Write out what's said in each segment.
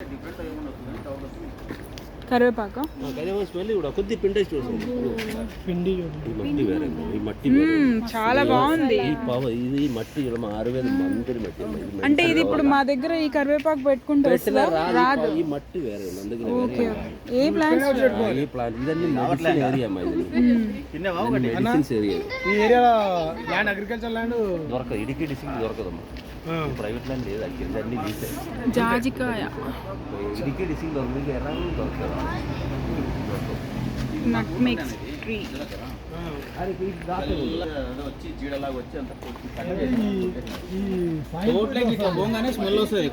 Difference ఏమన్నా వస్తుందని doubt వస్తుంది. కూడా కొద్ది పిండి పిండి మట్టి వేరే ఈ మట్టి చాలా బాగుంది. ఈ పవ ఇది మట్టి మా ఆయుర్వేద మందిరి మట్టి అంటే ఇది ఇప్పుడు మా దగ్గర ఈ కరివేపాకు పెట్టుకుంటే? రాదు. ఈ మట్టి వేరే. ఏ ప్లాంట్స్ ఈ ప్లాంట్ ఇదన్నీ మెడిసిన్ ఏరియా అమ్మా ఇది మెడిసిన్స్ ఏరియా ఈ ఏరియాలో ల్యాండ్ అగ్రికల్చర్ ల్యాండ్ దొరకదు ఇడికి డిస్ట్రిక్ట్ దొరకదమ్మా. ప్రైవేట్ ల్యాండ్ లేదు అన్ని తీసే జాజికాయ. ఇడికి డిస్ట్రిక్ట్ దొరకదు ఎర్ర దొరకదు. నట్ మిక్స్ ట్రీ ఇట్లా పోగానే స్మెల్ వస్తుంది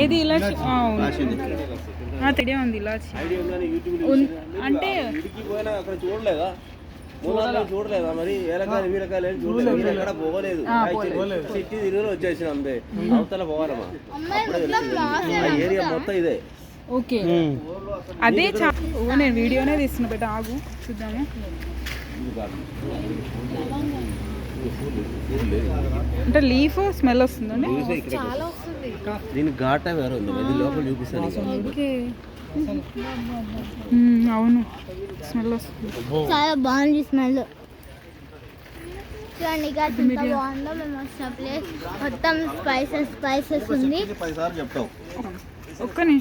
ఏది ఇలాచి. తెలియ ఉంది ఇలాచి అంటే చూడలేదా? చూడలేదా మరి? ఏలకాయలు వీరకాయలు ఏం చూడలేదు. మీరు ఎక్కడ పోగలేదు. సిటీ తిరిగి వచ్చేసిన అంతే. అవతల పోవాలమ్మా. అప్పుడే ఏరియా మొత్తం ఇదే. ఓకే. అదే నేను వీడియోనే తీస్తున్నా బిడ్డ ఆగు. చూద్దాము. అంటే లీఫ్ స్మెల్ వస్తుందండి దీని ఘాట వేరే ఉంది. ఇది లోపల చూపిస్తాను అవును. స్మెల్ వస్తుంది. చాలా బాగుంది స్మెల్. చూడండి ఎంత బాగుందో మేము వచ్చిన ప్లేస్ మొత్తం స్పైసెస్ స్పైసెస్ ఉంది. ఒక్క నిమిషం.